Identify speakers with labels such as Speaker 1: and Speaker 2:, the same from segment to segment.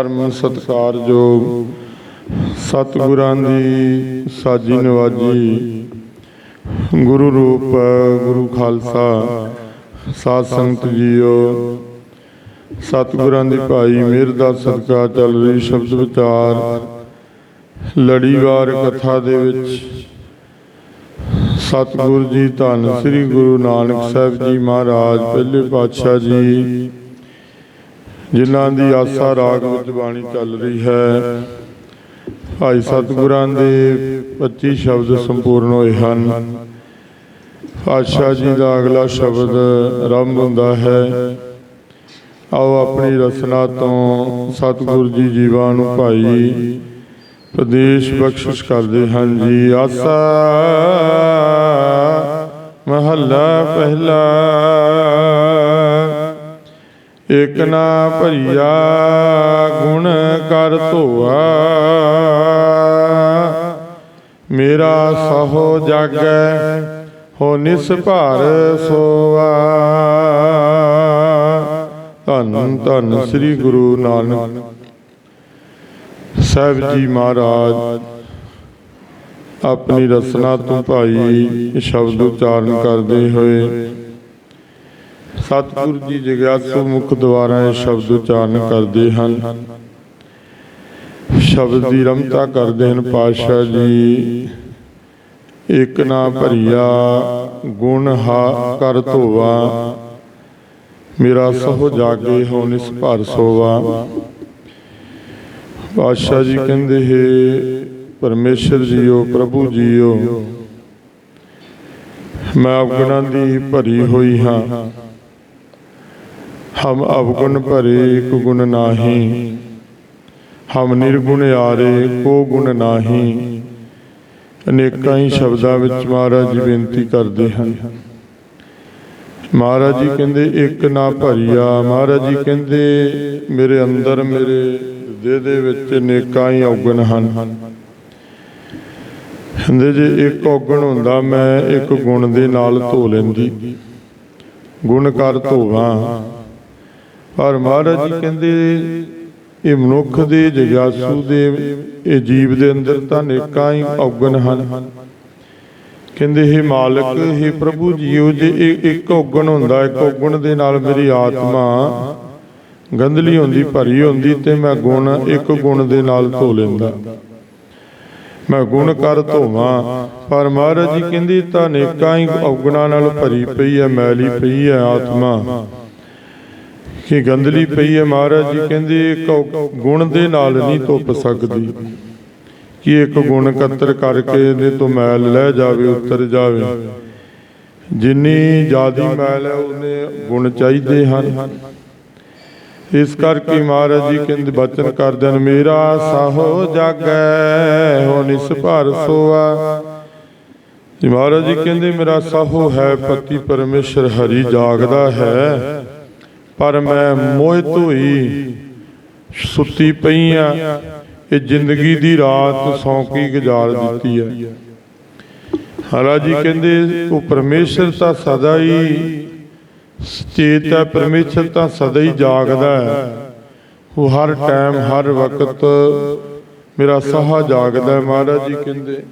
Speaker 1: ਪਰਮ ਸਤਿਕਾਰਯੋਗ ਸਤਿਗੁਰਾਂ ਦੀ ਸਾਜੀ ਨਵਾਜੀ, ਗੁਰੂ ਰੂਪ, ਗੁਰੂ ਖਾਲਸਾ, ਸਾਧ ਸੰਗਤ ਜੀਓ। ਸਤਿਗੁਰਾਂ ਦੀ ਭਾਈ ਮਿਹਰ ਦਾ ਸਦਕਾ ਚੱਲ ਰਹੀ ਸ਼ਬਦ ਵਿਚਾਰ ਲੜੀਵਾਰ ਕਥਾ ਦੇ ਵਿੱਚ। ਸਤਿਗੁਰੂ ਜੀ ਧੰਨ ਸ੍ਰੀ ਗੁਰੂ ਨਾਨਕ ਸਾਹਿਬ ਜੀ ਮਹਾਰਾਜ, ਪਹਿਲੇ ਪਾਤਸ਼ਾਹ ਜੀ ਜਿਨ੍ਹਾਂ ਦੀ ਆਸਾ ਰਾਗ ਵਿੱਚ ਬਾਣੀ ਚੱਲ ਰਹੀ ਹੈ। ਭਾਈ ਸਤਿਗੁਰਾਂ ਦੇ 25 ਸ਼ਬਦ ਸੰਪੂਰਨ ਹੋਏ ਹਨ। ਪਾਤਸ਼ਾਹ ਜੀ ਦਾ ਅਗਲਾ ਸ਼ਬਦ ਆਰੰਭ ਹੁੰਦਾ ਹੈ। ਆਓ ਆਪਣੀ ਰਸਨਾ ਤੋਂ ਸਤਿਗੁਰੂ ਜੀ ਜੀਵਾਂ ਨੂੰ ਭਾਈ ਪ੍ਰਦੇਸ਼ ਬਖਸ਼ਿਸ਼ ਕਰਦੇ ਹਨ ਜੀ। ਆਸਾ ਮਹੱਲਾ ਪਹਿਲਾ ਇਕ ਨਾ ਭਰੀਆ ਗੁਣ ਕਰ ਧੋਆ। ਮੇਰਾ ਸਹੋ ਜਾਗੈ, ਹੋ ਨਿਸ ਭਾਰ ਸੋਆ। ਧੰਨ ਧੰਨ ਸ੍ਰੀ ਗੁਰੂ ਨਾਨਕ ਸਾਹਿਬ ਜੀ ਮਹਾਰਾਜ। ਆਪਣੀ ਰਸਨਾ ਤੋਂ ਭਾਈ, ਸ਼ਬਦ ਉਚਾਰਨ ਕਰਦੇ ਹੋਏ ਸਤਿਗੁਰੂ ਜੀ ਜਗਿਆਸੂ ਮੁਖ ਦੁਆਰਾ ਇਹ ਸ਼ਬਦ ਉਚਾਰਨ ਕਰਦੇ ਹਨ। ਸ਼ਬਦ ਦੀ ਰਮਤਾ ਕਰਦੇ ਹਨ ਪਾਤਸ਼ਾਹ ਜੀ। ਇਕ ਨਾ ਭਰੀਆ ਗੁਣ ਹਾ ਕਰ ਧੋਵਾ। ਮੇਰਾ ਸਹੁ ਜਾਗੇ ਹੋ ਨਿਸ ਭਰ ਸੋਵਾ। ਪਾਤਸ਼ਾਹ ਜੀ ਕਹਿੰਦੇ ਹੈ, ਪਰਮੇਸ਼ਰ ਜੀਓ, ਪ੍ਰਭੂ ਜੀਓ, ਮੈਂ ਅਵਗੁਣਾਂ ਦੀ ਭਰੀ ਹੋਈ ਹਾਂ। ਹਮ ਅਵਗੁਣ ਭਰੇ ਇੱਕ ਗੁਣ ਨਾਹੀ। ਹਮ ਨਿਰਗੁਣ ਆਰੇ ਕੋ ਗੁਣ ਨਾਹੀ। ਅਨੇਕਾਂ ਹੀ ਸ਼ਬਦਾਂ ਵਿੱਚ ਮਹਾਰਾਜ ਜੀ ਬੇਨਤੀ ਕਰਦੇ ਹਨ। ਮਹਾਰਾਜ ਜੀ ਕਹਿੰਦੇ, ਇੱਕ ਨਾ ਭਰੀਆ। ਮਹਾਰਾਜ ਜੀ ਕਹਿੰਦੇ, ਮੇਰੇ ਅੰਦਰ ਮੇਰੇ ਹਿਰਦੇ ਦੇ ਵਿੱਚ ਅਨੇਕਾਂ ਹੀ ਔਗਣ ਹਨ। ਕਹਿੰਦੇ, ਜੇ ਇੱਕ ਔਗਣ ਹੁੰਦਾ, ਮੈਂ ਇੱਕ ਗੁਣ ਦੇ ਨਾਲ ਧੋ ਲੈਂਦੀ। ਗੁਣ ਕਰ ਧੋਵਾਂ। ਪਰ ਮਹਾਰਾਜ ਜੀ ਕਹਿੰਦੇ, ਇਹ ਮਨੁੱਖ ਦੇ ਜਗਿਆਸੂ ਦੇ, ਇਹ ਜੀਵ ਦੇ ਅੰਦਰ ਤਾਂ ਅਨੇਕਾਂ ਹੀ ਔਗਣ ਹਨ। ਕਹਿੰਦੇ ਇਹ ਮਾਲਕ ਇਹ ਪ੍ਰਭੂ ਜੀਓ, ਜੇ ਇੱਕ ਔਗਣ ਹੁੰਦਾ, ਇੱਕ ਔਗਣ ਦੇ ਨਾਲ ਮੇਰੀ ਆਤਮਾ ਗੰਧਲੀ ਹੁੰਦੀ, ਭਰੀ ਹੁੰਦੀ, ਤੇ ਮੈਂ ਗੁਣ ਇੱਕ ਗੁਣ ਦੇ ਨਾਲ ਧੋ ਲੈਂਦਾ। ਮੈਂ ਗੁਣ ਕਰ ਧੋਵਾਂ, ਪਰ ਮਹਾਰਾਜ ਜੀ ਕਹਿੰਦੇ ਤਾਂ ਅਨੇਕਾਂ ਹੀ ਔਗਣਾਂ ਨਾਲ ਭਰੀ ਪਈ ਹੈ, ਮੈਲੀ ਪਈ ਹੈ ਆਤਮਾ। ਕਿ ਗੰਦਲੀ ਪਈ ਹੈ ਮਹਾਰਾਜ ਜੀ, ਕਹਿੰਦੇ ਗੁਣ ਦੇ ਨਾਲ ਨਹੀਂ ਧੁੱਪ ਸਕਦੀ। ਕਿ ਇੱਕ ਗੁਣ ਕਤਰ ਕਰਕੇ ਇਹਦੇ ਤੋਂ ਮੈਲ ਲੈ ਜਾਵੇ, ਉਤਰ ਜਾਵੇ। ਜਿੰਨੀ ਜਿਆਦੀ ਮੈਲ ਹੈ, ਉਹਨੇ ਗੁਣ ਚਾਹੀਦੇ ਹਨ। ਇਸ ਕਰਕੇ ਮਹਾਰਾਜ ਜੀ ਕਹਿੰਦੇ, ਬਚਨ ਕਰਦੇ ਹਨ ਮੇਰਾ ਸਾਹੋ ਜਾਗੈ, ਹੋ ਨਿਸ ਭਰ ਸੋਆ। ਜੀ ਮਹਾਰਾਜ ਜੀ ਕਹਿੰਦੇ, ਮੇਰਾ ਸਾਹੋ ਹੈ ਪਤੀ ਪਰਮੇਸ਼ਰ, ਹਰੀ ਜਾਗਦਾ ਹੈ। ਪਰ ਮੈਂ ਮੋਹਿਤ ਹੋਈ ਸੁੱਤੀ ਪਈ ਆ। ਇਹ ਜ਼ਿੰਦਗੀ ਦੀ ਰਾਤ ਸੌਂਕੀ ਗੁਜ਼ਾਰ ਦਿੱਤੀ ਹੈ। ਮਹਾਰਾਜ ਜੀ ਕਹਿੰਦੇ ਉਹ ਪਰਮੇਸ਼ਰ ਤਾਂ ਸਦਾ ਹੀ ਚੇਤ ਹੈ ਪਰਮੇਸ਼ਰ ਤਾਂ ਸਦਾ ਹੀ ਜਾਗਦਾ ਹੈ। ਉਹ ਹਰ ਟਾਈਮ ਹਰ ਵਕਤ ਮੇਰਾ ਸਾਹਾ ਜਾਗਦਾ ਹੈ ਮਹਾਰਾਜ ਜੀ ਕਹਿੰਦੇ।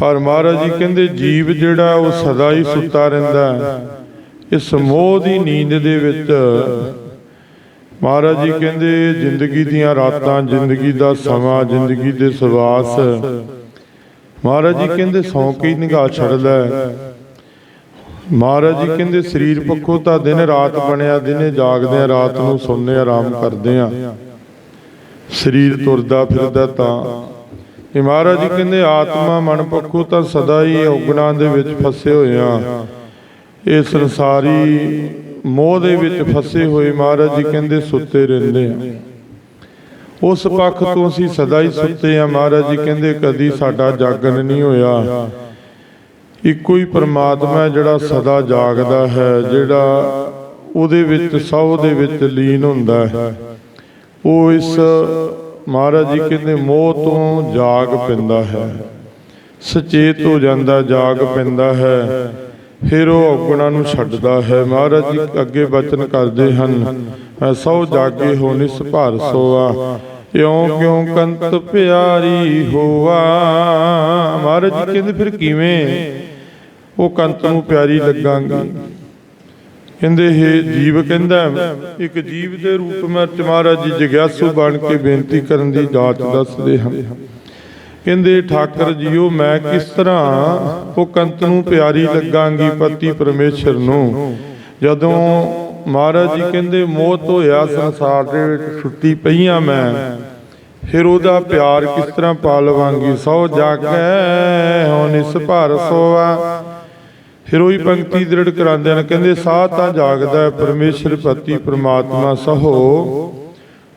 Speaker 1: ਪਰ ਮਹਾਰਾਜ ਜੀ ਕਹਿੰਦੇ ਜੀਵ ਜਿਹੜਾ ਉਹ ਸਦਾ ਹੀ। ਸੁੱਤਾ ਰਹਿੰਦਾ ਹੈ। ਇਸ ਮੋਹ ਦੀ ਨੀਂਦ ਦੇ ਵਿੱਚ। ਮਹਾਰਾਜ ਜੀ ਕਹਿੰਦੇ, ਜ਼ਿੰਦਗੀ ਦੀਆਂ ਰਾਤਾਂ, ਜ਼ਿੰਦਗੀ ਦਾ ਸਮਾਂ, ਜ਼ਿੰਦਗੀ ਦੇ ਸਵਾਸ। ਮਹਾਰਾਜ ਜੀ ਕਹਿੰਦੇ, ਸੌਂ ਕੇ ਨਿਗਾਹ ਛੱਡ ਮਹਾਰਾਜ ਜੀ ਕਹਿੰਦੇ, ਸਰੀਰ ਪੱਖੋਂ ਤਾਂ ਦਿਨ ਰਾਤ ਬਣਿਆ, ਦਿਨੇ ਜਾਗਦੇ ਆ ਰਾਤ ਨੂੰ ਸੌਂਦੇ ਆਰਾਮ ਕਰਦੇ ਆ ਸਰੀਰ ਤੁਰਦਾ ਫਿਰਦਾ ਤਾਂ। ਇਹ ਮਹਾਰਾਜ ਜੀ ਕਹਿੰਦੇ, ਆਤਮਾ ਮਨ ਪੱਖੋਂ ਤਾਂ ਸਦਾ ਹੀ ਔਗਣਾਂ ਦੇ ਵਿੱਚ ਫਸੇ ਹੋਏ ਆ ਇਹ ਸੰਸਾਰੀ ਮੋਹ ਦੇ ਵਿੱਚ ਫਸੇ ਹੋਏ ਮਹਾਰਾਜ ਜੀ ਕਹਿੰਦੇ ਸੁੱਤੇ ਰਹਿੰਦੇ ਆ। ਉਸ ਪੱਖ ਤੋਂ ਅਸੀਂ ਸਦਾ ਹੀ ਸੁੱਤੇ ਆ। ਮਹਾਰਾਜ ਜੀ ਕਹਿੰਦੇ ਕਦੀ ਸਾਡਾ ਜਾਗਣ ਨਹੀਂ ਹੋਇਆ। ਇੱਕੋ ਹੀ ਪਰਮਾਤਮਾ ਜਿਹੜਾ ਸਦਾ ਜਾਗਦਾ ਹੈ, ਜਿਹੜਾ ਉਹਦੇ ਵਿੱਚ, ਸਭ ਦੇ ਵਿੱਚ ਲੀਨ ਹੁੰਦਾ ਹੈ। ਉਹ ਇਸ ਮਹਾਰਾਜ ਜੀ ਕਹਿੰਦੇ ਮੋਹ ਤੋਂ ਜਾਗ ਪੈਂਦਾ ਹੈ। ਸੁਚੇਤ ਹੋ ਜਾਂਦਾ, ਜਾਗ ਪੈਂਦਾ ਹੈ। ਫਿਰ ਉਹ ਔਗਣਾ ਨੂੰ ਛੱਡਦਾ ਹੈ। ਮਹਾਰਾਜ ਜੀ ਅੱਗੇ ਬਚਨ ਕਰਦੇ ਹਨ। ਸੋ ਜਾਗੇ ਹੋ ਨਿਸ ਭਰ ਸੋਆ। ਇਉਂ ਕਿਉਂ ਕੰਤ ਪਿਆਰੀ ਹੋਆ? ਮਹਾਰਾਜ ਜੀ ਕਹਿੰਦੇ ਫਿਰ ਕਿਵੇਂ? ਉਹ ਕੰਤ ਨੂੰ ਪਿਆਰੀ ਲੱਗਾਂਗੀ। ਕਹਿੰਦੇ ਇਹ ਜੀਵ, ਕਹਿੰਦਾ, ਇੱਕ ਜੀਵ ਦੇ ਰੂਪ ਵਿੱਚ ਮਹਾਰਾਜ ਜੀ ਜਗਿਆਸੂ ਬਣ ਕੇ ਬੇਨਤੀ ਕਰਨ ਦੀ ਜਾਚ ਦੱਸਦੇ ਹਨ। ਕਹਿੰਦੇ, ਠਾਕਰ ਜੀਓ, ਮੈਂ ਕਿਸ ਤਰ੍ਹਾਂ ਉਹ ਕੰਤ ਨੂੰ ਪਿਆਰੀ ਲੱਗਾਂਗੀ ਪਤੀ ਪਰਮੇਸ਼ਰ ਨੂੰ? ਜਦੋਂ ਮਹਾਰਾਜ ਜੀ ਕਹਿੰਦੇ ਮੋਹ ਹੋਇਆ, ਸੰਸਾਰ ਦੇ ਵਿੱਚ ਸੁੱਤੀ ਪਈਆਂ ਮੈਂ, ਫਿਰ ਉਹਦਾ ਪਿਆਰ ਕਿਸ ਤਰ੍ਹਾਂ ਪਾ ਲਵਾਂਗੀ ਸੋ ਜਾਗੈ, ਹੁਣ ਇਸ ਭਰ ਸੋਆ ਫਿਰ ਉਹੀ ਪੰਕਤੀ ਦ੍ਰਿੜ ਕਰਾਉਂਦੇ ਨੇ ਕਹਿੰਦੇ, ਸਾਹ ਤਾਂ ਜਾਗਦਾ ਹੈ, ਪਰਮੇਸ਼ਰ ਪਤੀ ਪ੍ਰਮਾਤਮਾ ਸਹੋ।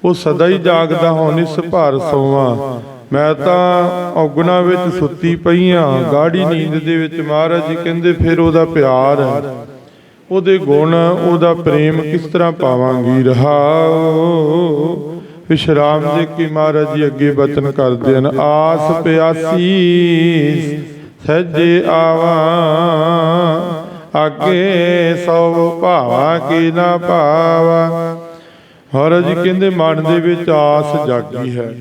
Speaker 1: ਉਹ ਸਦਾ ਹੀ ਜਾਗਦਾ, ਹੁਣ ਇਸ ਭਰ ਸੋਵਾ। ਮੈਂ ਤਾਂ ਔਗਣਾ ਵਿੱਚ ਸੁੱਤੀ ਪਈ ਪਈਆਂ ਗਾੜੀ ਨੀਂਦ ਦੇ ਵਿੱਚ ਮਹਾਰਾਜ ਜੀ ਕਹਿੰਦੇ ਫਿਰ ਉਹਦਾ ਪਿਆਰ ਉਹਦੇ ਗੁਣ, ਉਹਦਾ ਪ੍ਰੇਮ ਕਿਸ ਤਰ੍ਹਾਂ ਪਾਵਾਂਗੀ? ਰਹਾਓ, ਵਿਸ਼ਰਾਮ ਦੇ ਕੀ ਮਹਾਰਾਜ ਜੀ ਅੱਗੇ ਬਚਨ ਕਰਦੇ ਹਨ। ਆਸ ਪਿਆਸੀ ਸੱਜੇ ਆਵਾ, ਅੱਗੇ ਸਭ ਭਾਵਾ ਕੀ ਨਾ ਭਾਵਾ ਮਹਾਰਾਜ ਜੀ ਕਹਿੰਦੇ ਮਨ ਦੇ ਵਿੱਚ ਆਸ ਜਾਗੀ ਹੈ।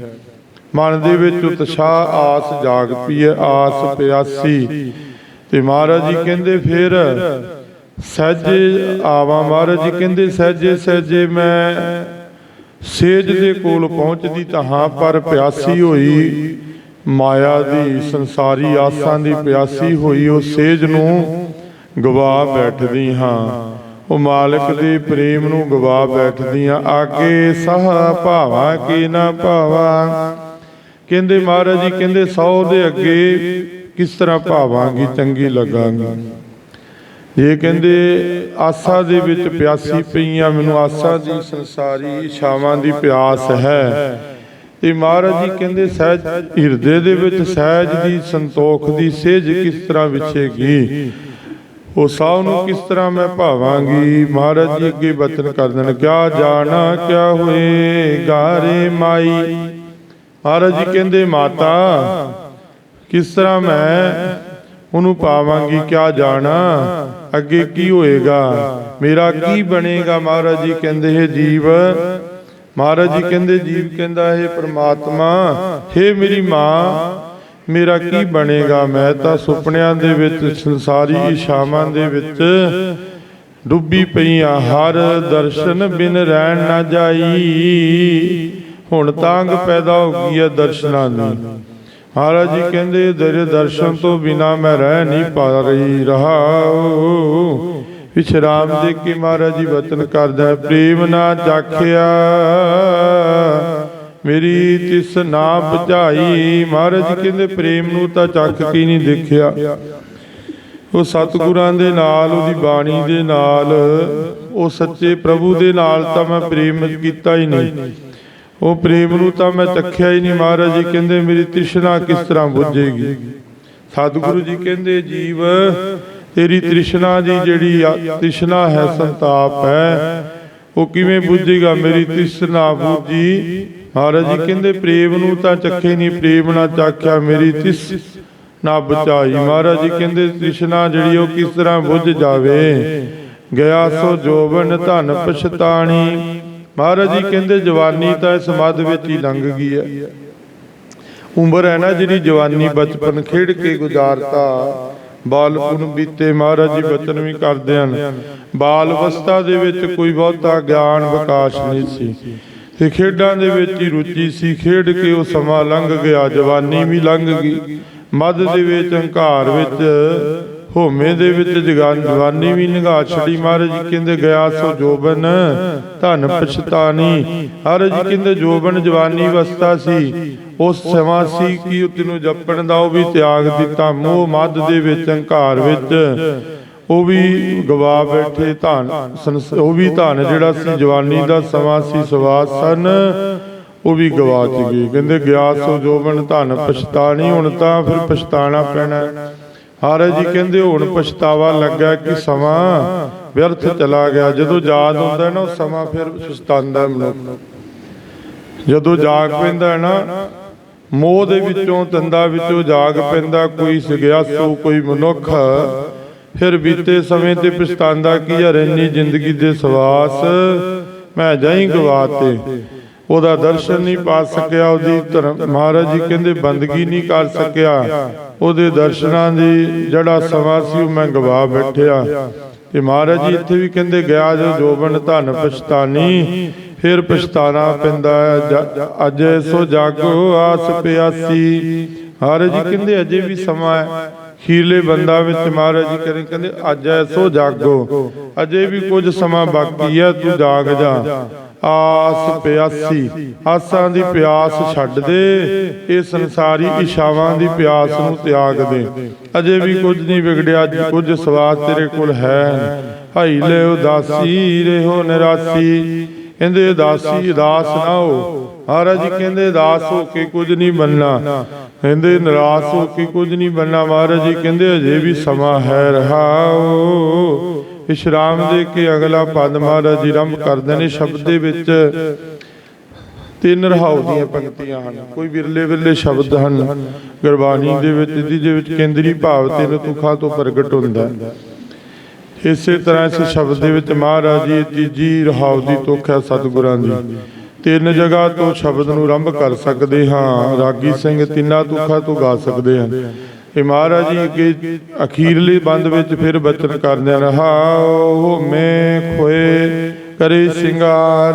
Speaker 1: ਮਨ ਦੇ ਵਿੱਚ ਉਤਸ਼ਾਹ ਆਸ ਜਾਗ ਪਈ ਹੈ ਆਸ ਪਿਆਸੀ। ਤੇ ਮਹਾਰਾਜ ਜੀ ਕਹਿੰਦੇ ਫਿਰ, ਸਹਿਜੇ ਆਵਾ। ਮਹਾਰਾਜ ਜੀ ਕਹਿੰਦੇ, ਸਹਿਜੇ ਸਹਿਜੇ ਮੈਂ ਸੇਜ ਦੇ ਕੋਲ ਪਹੁੰਚਦੀ ਤਾਂ ਹਾਂ, ਪਰ ਪਿਆਸੀ ਹੋਈ। ਮਾਇਆ ਦੀ ਸੰਸਾਰੀ ਆਸਾਂ ਦੀ ਪਿਆਸੀ ਹੋਈ, ਉਹ ਸੇਜ ਨੂੰ ਗਵਾ ਬੈਠਦੀ ਹਾਂ। ਉਹ ਮਾਲਕ ਦੇ ਪ੍ਰੇਮ ਨੂੰ ਗਵਾ ਬੈਠਦੀ ਹਾਂ। ਆਗੇ ਸਹਾ ਭਾਵਾ, ਕੀ ਨਾ ਭਾਵਾ। ਕਹਿੰਦੇ ਮਹਾਰਾਜ ਜੀ, ਕਹਿੰਦੇ ਸੌ ਦੇ ਅੱਗੇ ਕਿਸ ਤਰ੍ਹਾਂ ਭਾਵਾਂਗੀ, ਚੰਗੀ ਲੱਗਾਂਗੀ। ਇਹ ਕਹਿੰਦੇ ਆਸਾ ਦੇ ਵਿੱਚ ਪਿਆਸੀ ਪਈਆਂ, ਮੈਨੂੰ ਆਸਾ ਦੀ ਸੰਸਾਰੀ ਇਛਾਵਾਂ ਦੀ ਪਿਆਸ ਹੈ। ਤੇ ਮਹਾਰਾਜ ਜੀ ਕਹਿੰਦੇ ਸਹਿਜ ਹਿਰਦੇ ਦੇ ਵਿੱਚ ਸਹਿਜ ਦੀ ਸੰਤੋਖ ਦੀ ਸੇਜ ਕਿਸ ਤਰ੍ਹਾਂ ਵਿਛੇਗੀ? ਉਹ ਸਭ ਨੂੰ ਕਿਸ ਤਰ੍ਹਾਂ ਮੈਂ ਭਾਵਾਂਗੀ? ਮਹਾਰਾਜ ਜੀ ਅੱਗੇ ਬਚਨ ਕਰ ਦੇਣ, ਕਿਆ ਜਾਣਾ, ਕਿਆ ਹੋਏ ਗਾਰੇ ਮਾਈ? ਮਹਾਰਾਜ ਜੀ ਕਹਿੰਦੇ ਮਾਤਾ ਕਿਸ ਤਰ੍ਹਾਂ ਮੈਂ ਉਹਨੂੰ ਪਾਵਾਂਗੀ ਕਿਆ ਜਾਣਾ? ਅੱਗੇ ਕੀ ਹੋਏਗਾ? ਮੇਰਾ ਕੀ ਬਣੇਗਾ? ਮਹਾਰਾਜ ਜੀ ਕਹਿੰਦੇ ਹੈ ਜੀਵ ਮਹਾਰਾਜ ਜੀ ਕਹਿੰਦੇ ਜੀਵ ਕਹਿੰਦਾ ਹੈ ਪ੍ਰਮਾਤਮਾ हे ਮੇਰੀ ਮਾਂ ਮੇਰਾ ਕੀ ਬਣੇਗਾ? ਮੈਂ ਤਾਂ ਸੁਪਨਿਆਂ ਦੇ ਵਿੱਚ ਸੰਸਾਰੀ ਇਸ਼ਾਵਾਂ ਦੇ ਵਿੱਚ ਡੁੱਬੀ ਪਈਆਂ ਹਰ ਦਰਸ਼ਨ ਬਿਨ ਰਹਿਣ ਨਾ ਜਾਈ। ਹੁਣ ਤਾਂਗ ਪੈਦਾ ਹੋ ਗਈ ਹੈ ਦਰਸ਼ਨਾਂ ਦੀ। ਮਹਾਰਾਜ ਜੀ ਕਹਿੰਦੇ ਤੇਰੇ ਦਰਸ਼ਨ ਤੋਂ ਬਿਨਾ ਮੈਂ ਰਹਿ ਨਹੀਂ ਪਾ ਰਹੀ ਰਹਾ ਵਿਸ਼ਰਾਮ ਦੇ ਕੇ ਮਹਾਰਾਜ ਜੀ ਵਚਨ ਕਰਦਾ ਹੈ, ਪ੍ਰੇਮ ਨਾ ਚਾਖਿਆ। ਮੇਰੀ ਤਿਸ ਨਾ ਬੁਝਾਈ ਮਹਾਰਾਜ ਜੀ ਕਹਿੰਦੇ ਪ੍ਰੇਮ ਨੂੰ ਤਾਂ ਚੱਖ ਕੇ ਨਹੀਂ ਦੇਖਿਆ। ਉਹ ਸਤਿਗੁਰਾਂ ਦੇ ਨਾਲ ਉਹਦੀ ਬਾਣੀ ਦੇ ਨਾਲ ਉਹ ਸੱਚੇ ਪ੍ਰਭੂ ਦੇ ਨਾਲ ਤਾਂ ਮੈਂ ਪ੍ਰੇਮ ਕੀਤਾ ਹੀ ਨਹੀਂ। ਉਹ ਪ੍ਰੇਮ ਨੂੰ ਤਾਂ ਮੈਂ ਚੱਖਿਆ ਹੀ ਨਹੀਂ ਮਹਾਰਾਜ ਜੀ ਕਹਿੰਦੇ ਮੇਰੀ ਤ੍ਰਿਸ਼ਨਾ ਕਿਸ ਤਰ੍ਹਾਂ ਬੁੱਝੇਗੀ? ਸਤਿਗੁਰੂ ਜੀ ਕਹਿੰਦੇ ਜੀਵ ਤੇਰੀ ਤ੍ਰਿਸ਼ਨਾ ਦੀ ਜਿਹੜੀ ਤ੍ਰਿਸ਼ਨਾ ਹੈ ਸੰਤਾਪ ਹੈ ਉਹ ਕਿਵੇਂ ਬੁੱਝੇਗਾ? ਮੇਰੀ ਤ੍ਰਿਸ਼ਨਾ ਬੁੱਝੀ? ਮਹਾਰਾਜ ਜੀ ਕਹਿੰਦੇ ਪ੍ਰੇਮ ਨੂੰ ਤਾਂ ਚੱਖੇ ਨਹੀਂ ਪ੍ਰੇਮ ਨਾ ਚਾਖਿਆ ਮੇਰੀ ਤਿਸ ਨਾ ਬਚਾਈ ਮਹਾਰਾਜ ਜੀ ਕਹਿੰਦੇ ਤ੍ਰਿਸ਼ਨਾ ਜਿਹੜੀ ਉਹ ਕਿਸ ਤਰ੍ਹਾਂ ਬੁੱਝ ਜਾਵੇ? ਗਿਆ ਸੋ ਜੋਬਨ ਧਨ ਪਛਤਾਣੀ। ਮਹਾਰਾਜ ਜੀ ਕਹਿੰਦੇ ਜਵਾਨੀ ਤਾਂ ਇਸ ਮੱਧ ਵਿੱਚ ਹੀ ਲੰਘ ਗਈ ਹੈ। ਉਮਰ ਹੈ ਨਾ ਜਿਹੜੀ ਜਵਾਨੀ ਬਚਪਨ ਖੇਡ ਕੇ ਗੁਜ਼ਾਰਤਾ। ਬਾਲਪੁਨ ਬੀਤੇ ਮਹਾਰਾਜ ਜੀ ਬਚਨ ਵੀ ਕਰਦੇ ਹਨ। ਬਾਲ ਅਵਸਥਾ ਦੇ ਵਿੱਚ ਕੋਈ ਬਹੁਤਾ ਗਿਆਨ ਵਿਕਾਸ ਨਹੀਂ ਸੀ। ਤੇ ਖੇਡਾਂ ਦੇ ਵਿੱਚ ਹੀ ਰੁਚੀ ਸੀ। ਖੇਡ ਕੇ ਉਹ ਸਮਾਂ ਲੰਘ ਗਿਆ ਜਵਾਨੀ ਵੀ ਲੰਘ ਗਈ। ਮੱਧ ਦੇ ਵਿੱਚ ਹੰਕਾਰ ਵਿੱਚ ਹੋਮੇ ਦੇ ਵਿੱਚ ਜਗਾਨ ਜਵਾਨੀ ਵੀ ਨਿਗਾਹ ਛੜੀ ਮਹਾਰਾਜ ਕਹਿੰਦੇ ਗਿਆ ਸੋ ਜੋਬਨ, ਧਨ ਪਛਤਾਨੀ। ਮਹਾਰਾਜ ਕਹਿੰਦੇ ਜੋਬਨ ਜਵਾਨੀ ਅਵਸਥਾ ਸੀ। ਉਸ ਸਮਾਂ ਸੀ ਕਿ ਤੈਨੂੰ ਜਪਣ ਦਾ ਉਹ ਵੀ ਤਿਆਗ ਦਿੱਤਾ, ਮੋਹ ਮੱਧ ਦੇ ਵਿੱਚ ਹੰਕਾਰ ਵਿੱਚ। ਉਹ ਵੀ ਗਵਾ ਬੈਠੇ ਧਨ ਉਹ ਵੀ ਧਨ ਜਿਹੜਾ ਸੀ, ਜਵਾਨੀ ਦਾ ਸਮਾਂ ਸੀ, ਸਵਾਸ ਸਨ। ਉਹ ਵੀ ਗਵਾਚ ਗਏ। ਕਹਿੰਦੇ ਗਿਆ ਸੋ ਜੋਬਨ, ਧਨ ਪਛਤਾਣੀ ਹੁਣ ਤਾਂ ਫਿਰ ਪਛਤਾਣਾ ਪੈਣਾ। ਹਾਰੇ ਜੀ ਕਹਿੰਦੇ ਹੁਣ ਪਛਤਾਵਾ ਲੱਗਾ ਕਿ ਸਮਾਂ ਵਿਅਰਥ ਚਲਾ ਗਿਆ। ਜਦੋਂ ਯਾਦ ਹੁੰਦਾ ਨਾ ਉਹ ਸਮਾਂ ਫਿਰ ਹੈ ਮਨੁੱਖ। ਜਦੋਂ ਜਾਗ ਪੈਂਦਾ ਨਾ ਮੋਹ ਦੇ ਵਿੱਚੋਂ ਤੰਦਾ ਵਿੱਚੋਂ ਜਾਗ ਪੈਂਦਾ ਕੋਈ ਸਗਿਆਸੂ ਕੋਈ ਮਨੁੱਖ। ਫਿਰ ਬੀਤੇ ਸਮੇਂ ਤੇ ਪਛਤਾਉਂਦਾ ਕਿ ਯਾਰ ਇੰਨੀ ਜ਼ਿੰਦਗੀ ਦੇ ਸਵਾਸ? ਮੈਂ ਜਾਈ ਗਵਾਤੇ ਉਹਦਾ ਦਰਸ਼ਨ ਨਹੀਂ ਪਾ ਸਕਿਆ, ਉਹਦੀ ਧਰਮ ਮਹਾਰਾਜ ਜੀ ਕਹਿੰਦੇ ਬੰਦਗੀ ਨਹੀਂ ਕਰ ਸਕਿਆ। ਉਹਦੇ ਦਰਸ਼ਨਾਂ ਦੀ ਜਿਹੜਾ ਸਮਾਂ ਸੀ ਉਹ ਮੈਂ ਗਵਾ ਬੈਠਿਆ। ਤੇ ਮਹਾਰਾਜ ਜੀ ਇੱਥੇ ਵੀ ਕਹਿੰਦੇ ਗਿਆ ਜੋ ਜੋਬਨ ਧਨ ਪਛਤਾਨੀ, ਫਿਰ ਪਛਤਾਣਾ ਪੈਂਦਾ ਅੱਜ ਸੋ ਜਾਗੋ ਆਸ ਪਿਆਸੀ। ਮਹਾਰਾਜ ਜੀ ਕਹਿੰਦੇ ਅਜੇ ਵੀ ਸਮਾਂ ਹੈ। ਖੀਰਲੇ ਬੰਦਾ ਵਿੱਚ ਮਹਾਰਾਜ ਜੀ ਕਹਿੰਦੇ ਕਹਿੰਦੇ ਅੱਜ ਐਸੋ ਜਾਗੋ। ਅਜੇ ਵੀ ਕੁਝ ਸਮਾਂ ਬਾਕੀ ਹੈ, ਤੂੰ ਜਾਗ ਜਾ। ਆਸ ਪਿਆਸੀ, ਆਸਾਂ ਦੀ ਪਿਆਸ ਛੱਡ ਦੇ, ਇਹ ਸੰਸਾਰੀ ਇਸ਼ਾਵਾਂ ਦੀ ਪਿਆਸ ਨੂੰ ਤਿਆਗ ਦੇ। ਅਜੇ ਵੀ ਕੁਝ ਨਹੀਂ ਵਿਗੜਿਆ ਕੁਝ ਸਵਾਸ ਤੇਰੇ ਕੋਲ ਹੈ। ਹਾਈ ਲੈ ਉਦਾਸੀ ਰਹੋ ਨਿਰਾਸੀ। ਕਹਿੰਦੇ ਉਦਾਸੀ, ਉਦਾਸ ਨਾ ਹੋ। ਮਹਾਰਾਜ ਜੀ ਕਹਿੰਦੇ ਉਦਾਸ ਹੋ ਕੇ ਕੁਝ ਨਹੀਂ ਬੰਨਾ ਕਹਿੰਦੇ ਨਿਰਾਸ਼ ਹੋ ਕੇ ਕੁਝ ਨਹੀਂ ਬੰਨਾ ਮਹਾਰਾਜ ਜੀ ਕਹਿੰਦੇ ਅਜੇ ਵੀ ਸਮਾਂ ਹੈ, ਰਹਾਓ। ਵਿਸ਼ਰਾਮ ਦੇ ਕੇ ਅਗਲਾ ਪਦ ਮਹਾਰਾਜ ਜੀ ਆਰੰਭ ਕਰਦੇ ਨੇ ਸ਼ਬਦ ਦੇ ਵਿੱਚ। ਤਿੰਨ ਰਹਾਉ ਦੀਆਂ ਪੰਕਤੀਆਂ ਹਨ। ਕੋਈ ਵਿਰਲੇ ਵਿਰਲੇ ਸ਼ਬਦ ਹਨ। ਗੁਰਬਾਣੀ ਦੇ ਵਿੱਚ, ਜਿਹਦੇ ਵਿੱਚ ਕੇਂਦਰੀ ਭਾਵ ਤਿੰਨ ਤੁਖਾਂ ਤੋਂ ਪ੍ਰਗਟ ਹੁੰਦਾ ਹੈ। ਇਸੇ ਤਰ੍ਹਾਂ ਇਸ ਸ਼ਬਦ ਦੇ ਵਿੱਚ ਮਹਾਰਾਜ ਜੀ ਤੀਜੀ ਰਹਾਉ ਦੀ ਤੁਖ ਹੈ ਸਤਿਗੁਰਾਂ ਦੀ। ਤਿੰਨ ਜਗ੍ਹਾ ਤੋਂ ਸ਼ਬਦ ਨੂੰ ਰੰਭ ਕਰ ਸਕਦੇ ਹਾਂ। ਰਾਗੀ ਸਿੰਘ ਤਿੰਨਾਂ ਤੁਖਾਂ ਤੋਂ ਗਾ ਸਕਦੇ ਹਨ। ਇਹ ਮਹਾਰਾਜ ਜੀ ਅੱਗੇ ਅਖੀਰਲੇ ਬੰਦ ਵਿੱਚ ਫਿਰ ਬਚਨ ਕਰਦੇ ਹਨ ਰਹਾਉ ਮੈਂ ਖੋਏ ਕਰੇ ਸਿੰਗਾਰ।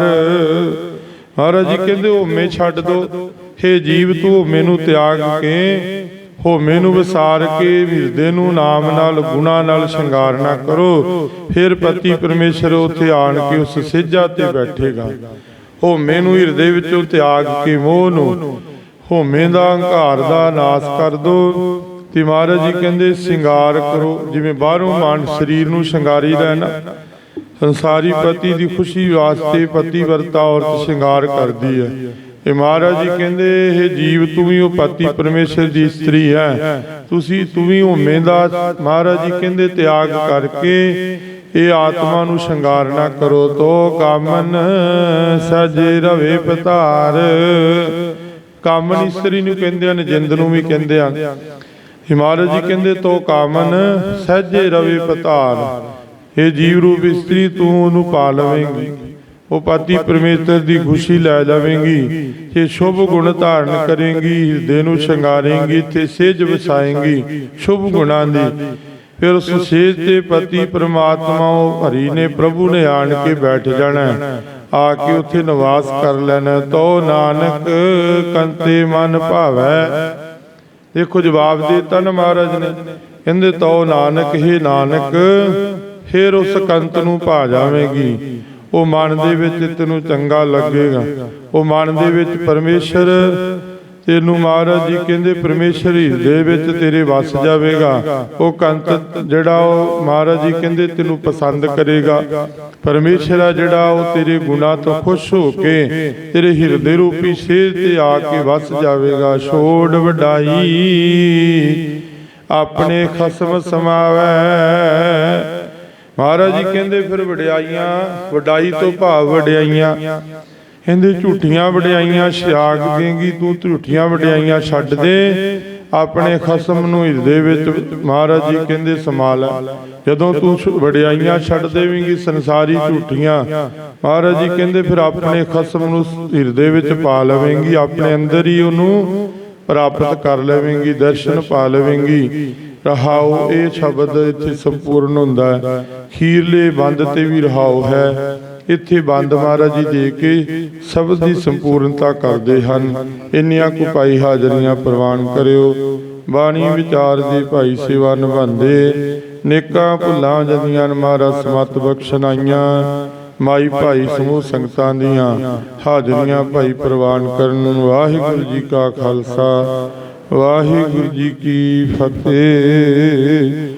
Speaker 1: ਮਹਾਰਾਜ ਜੀ ਕਹਿੰਦੇ ਹੋਮੇ ਛੱਡ ਦੋ ਹੇ ਜੀਵ ਤੂੰ ਹੋਮੇ ਨੂੰ ਤਿਆਗ ਕੇ ਹੋਮੇ ਨੂੰ ਵਿਸਾਰ ਕੇ ਹਿਰਦੇ ਨੂੰ ਨਾਮ ਨਾਲ ਗੁਣਾ ਨਾਲ ਸ਼ਿੰਗਾਰ ਨਾ ਕਰੋ। ਫਿਰ ਪਤੀ ਪਰਮੇਸ਼ਰ ਉੱਥੇ ਆਣ ਕੇ ਉਸ ਸਿੱਜਾ ਤੇ ਬੈਠੇਗਾ। ਹੋਮੇ ਨੂੰ ਹਿਰਦੇ ਵਿੱਚੋਂ ਤਿਆਗ ਕੇ ਮੋਹ ਨੂੰ ਹੋਮੇ ਦਾ ਹੰਕਾਰ ਦਾ ਨਾਸ ਕਰ ਦੋ। ਤੇ ਮਹਾਰਾਜ ਜੀ ਕਹਿੰਦੇ ਸ਼ਿੰਗਾਰ ਕਰੋ। ਜਿਵੇਂ ਬਾਹਰੋਂ ਮਨ ਸਰੀਰ ਨੂੰ ਸ਼ਿੰਗਾਰੀ ਦਾ ਹੈ ਨਾ। ਸੰਸਾਰੀ ਪਤੀ ਦੀ ਖੁਸ਼ੀ ਵਾਸਤੇ ਪਤੀ ਵਰਤਾ ਔਰਤ ਸ਼ਿੰਗਾਰ ਕਰਦੀ ਹੈ। ਇਹ ਮਹਾਰਾਜ ਜੀ ਕਹਿੰਦੇ ਇਹ ਜੀਵ ਤੂੰ ਵੀ ਉਹ ਪਤੀ ਪਰਮੇਸ਼ਰ ਦੀ ਇਸਤਰੀ ਹੈ। ਤੁਸੀਂ ਤੂੰ ਵੀ ਹੋਮੇ ਦਾ ਮਹਾਰਾਜ ਜੀ ਕਹਿੰਦੇ ਤਿਆਗ ਕਰਕੇ ਇਹ ਆਤਮਾ ਨੂੰ ਸ਼ਿੰਗਾਰ ਨਾ ਕਰੋ ਤੋ ਕਾਮਨ ਸਜੇ ਰਵੇ ਪਤਾਰ। ਕਾਮਨ ਇਸਤਰੀ ਨੂੰ ਕਹਿੰਦੇ ਹਨ ਜਿੰਦ ਨੂੰ ਵੀ ਕਹਿੰਦੇ ਹਨ। ਹਿਮਾਲਜ ਜੀ ਕਹਿੰਦੇ ਤੋ ਕਾਮਨ ਸਹਜੇ ਰਵੇ ਪਤਾਰ ਇਹ ਜੀਵ ਰੂਪ ਇਸਤਰੀ ਤੂੰ ਉਹਨੂੰ ਪਾ ਲਵੇਂਗੀ। ਉਹ ਪਤੀ ਪਰਮੇਸ਼ਰ ਦੀ ਖੁਸ਼ੀ ਲੈ ਜਾਵੇਂਗੀ ਜੇ ਸ਼ੁਭ ਗੁਣ ਧਾਰਨ ਕਰੇਂਗੀ ਹਿਰਦੇ ਨੂੰ ਸ਼ਿੰਗਾਰੇਂਗੀ ਤੇ ਸੇਜ ਵਸਾਏਂਗੀ। ਸ਼ੁਭ ਗੁਣਾਂ ਦੀ। ਫਿਰ ਉਸ ਸੇਜ ਤੇ ਪਤੀ ਪ੍ਰਮਾਤਮਾ ਉਹ ਹਰੀ ਨੇ ਪ੍ਰਭੂ ਨੇ ਆਣ ਕੇ ਬੈਠ ਜਾਣਾ। ਆ ਕੇ ਉੱਥੇ ਨਿਵਾਸ ਕਰ ਲੈਣਾ। ਤੋ ਨਾਨਕ ਕੰਤੇ ਮਨ ਭਾਵੈ। ਦੇਖੋ ਜਵਾਬ ਦੇ ਨਾ ਮਹਾਰਾਜ ਨੇ, ਕਹਿੰਦੇ ਤੋ ਨਾਨਕ ਹੀ ਨਾਨਕ, ਫਿਰ ਉਸ ਕੰਤ ਨੂੰ ਭਾ ਜਾਵੇਂਗੀ। ਉਹ ਮਨ ਦੇ ਵਿੱਚ ਤੈਨੂੰ ਚੰਗਾ ਲੱਗੇਗਾ। ਉਹ ਮਨ ਦੇ ਵਿੱਚ ਪਰਮੇਸ਼ਰ, ਤੈਨੂੰ ਮਹਾਰਾਜ ਜੀ ਕਹਿੰਦੇ ਪਰਮੇਸ਼ਰ ਦੇ ਵਿੱਚ ਤੇਰੇ ਵਸ ਜਾਵੇਗਾ। ਉਹ ਕੰਤ ਜਿਹੜਾ ਉਹ ਮਹਾਰਾਜ ਜੀ ਕਹਿੰਦੇ ਤੈਨੂੰ ਪਸੰਦ ਕਰੇਗਾ। ਪਰਮੇਸ਼ਰ ਆ ਜਿਹੜਾ ਉਹ ਤੇਰੇ ਗੁਨਾਹ ਤੋਂ ਖੁਸ਼ ਹੋ ਕੇ ਤੇਰੇ ਹਿਰਦੇ ਰੂਪੀ ਸੇਜ ਤੇ ਆ ਕੇ ਵਸ ਜਾਵੇਗਾ ਛੋੜ ਵਡਾਈ। ਆਪਣੇ ਖਸਮ ਸਮਾਵੈ। ਮਹਾਰਾਜ ਜੀ ਕਹਿੰਦੇ ਫਿਰ ਵਡਿਆਈਆਂ ਵਡਾਈ ਤੋਂ ਭਾਵ ਵਡਿਆਈਆਂ। ਕਹਿੰਦੇ ਝੂਠੀਆਂ ਵਡਿਆਈਆਂ ਛਿਆਗ ਦੇਂਗੀ ਤੂੰ ਝੂਠੀਆਂ ਵਡਿਆਈਆਂ ਛੱਡ ਦੇ। ਆਪਣੇ ਖਸਮ ਨੂੰ ਹਿਰਦੇ ਵਿੱਚ ਮਹਾਰਾਜ ਜੀ ਕਹਿੰਦੇ ਸਮਾ ਲੈ ਜਦੋਂ ਤੂੰ ਵਡਿਆਈਆਂ ਛੱਡ ਦੇਵੇਂਗੀ, ਸੰਸਾਰੀ ਝੂਠੀਆਂ। ਮਹਾਰਾਜ ਜੀ ਕਹਿੰਦੇ, ਫਿਰ ਆਪਣੇ ਖਸਮ ਨੂੰ ਹਿਰਦੇ ਵਿੱਚ ਪਾ ਲਵੇਂਗੀ, ਆਪਣੇ ਅੰਦਰ ਹੀ ਉਹਨੂੰ ਪ੍ਰਾਪਤ ਕਰ ਲਵੇਂਗੀ ਦਰਸ਼ਨ ਪਾ ਲਵੇਂਗੀ। ਰਹਾਉ ਇਹ ਸ਼ਬਦ ਇੱਥੇ ਸੰਪੂਰਨ ਹੁੰਦਾ ਹੈ। ਖੀਰਲੇ ਬੰਦ ਤੇ ਵੀ ਰਹਾਉ ਹੈ। ਇੱਥੇ ਬੰਦ ਮਹਾਰਾਜ ਜੀ ਦੇ ਕੇ ਸ਼ਬਦ ਦੀ ਸੰਪੂਰਨਤਾ ਕਰਦੇ ਹਨ। ਇੰਨੀਆਂ ਕੁ ਭਾਈ ਹਾਜ਼ਰੀਆਂ ਪ੍ਰਵਾਨ ਕਰਿਓ। ਬਾਣੀ ਵਿਚਾਰ ਦੇ ਭਾਈ ਸੇਵਾ ਨਿਭਾਉਂਦੇ। ਨੇਕਾਂ ਭੁੱਲਾਂ ਜਦੀਆਂ ਮਹਾਰਾਜ ਸਮਤ ਬਖਸ਼ਨਾਈਆਂ ਮਾਈ ਭਾਈ ਸਮੂਹ ਸੰਗਤਾਂ ਦੀਆਂ ਹਾਜ਼ਰੀਆਂ ਭਾਈ ਪ੍ਰਵਾਨ ਕਰਨ ਵਾਹਿਗੁਰੂ ਜੀ ਕਾ ਖਾਲਸਾ, ਵਾਹਿਗੁਰੂ ਜੀ ਕੀ ਫਤਿਹ।